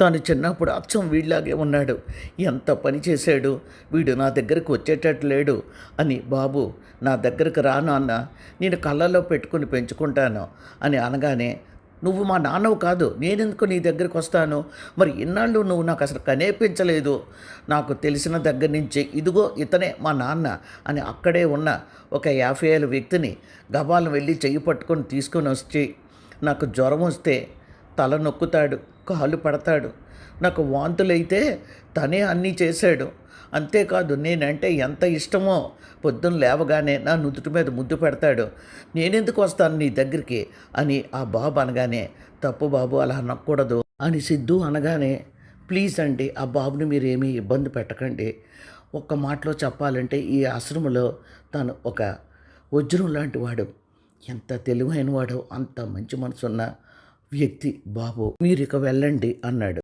తాను చిన్నప్పుడు అచ్చం వీళ్ళలాగే ఉన్నాడు. ఎంత పని చేశాడు? వీడు నా దగ్గరకు వచ్చేటట్టు లేడు అని బాబు నా దగ్గరకు రా నాన్న నేను కళ్ళలో పెట్టుకుని పెంచుకుంటాను అని అనగానే నువ్వు మా నాన్నవు కాదు నేనెందుకు నీ దగ్గరికి వస్తాను? మరి ఇన్నాళ్ళు నువ్వు నాకు అసలు కనేపించలేదు. నాకు తెలిసిన దగ్గర నుంచి ఇదిగో ఇతనే మా నాన్న అని అక్కడే ఉన్న ఒక యాభై ఏళ్ళ వ్యక్తిని గబాలను వెళ్ళి చెయ్యి పట్టుకొని తీసుకొని వచ్చి నాకు జ్వరం వస్తే తల నొక్కుతాడు కాలు పడతాడు. నాకు వాంతులైతే తనే అన్నీ చేశాడు. అంతేకాదు నేనంటే ఎంత ఇష్టమో పొద్దున్న లేవగానే నా నుదుటి మీద ముద్దు పెడతాడు. నేనెందుకు వస్తాను నీ దగ్గరికి? అని ఆ బాబు అనగానే తప్పు బాబు అలా అనకూడదు అని సిద్ధు అనగానే ప్లీజ్ అండి ఆ బాబుని మీరు ఇబ్బంది పెట్టకండి. ఒక్క మాటలో చెప్పాలంటే ఈ ఆశ్రమంలో తను ఒక వజ్రం లాంటి వాడు. ఎంత తెలివైన వాడో అంత మంచి మనసున్న వ్యక్తి బాబు మీరిక వెళ్ళండి అన్నాడు.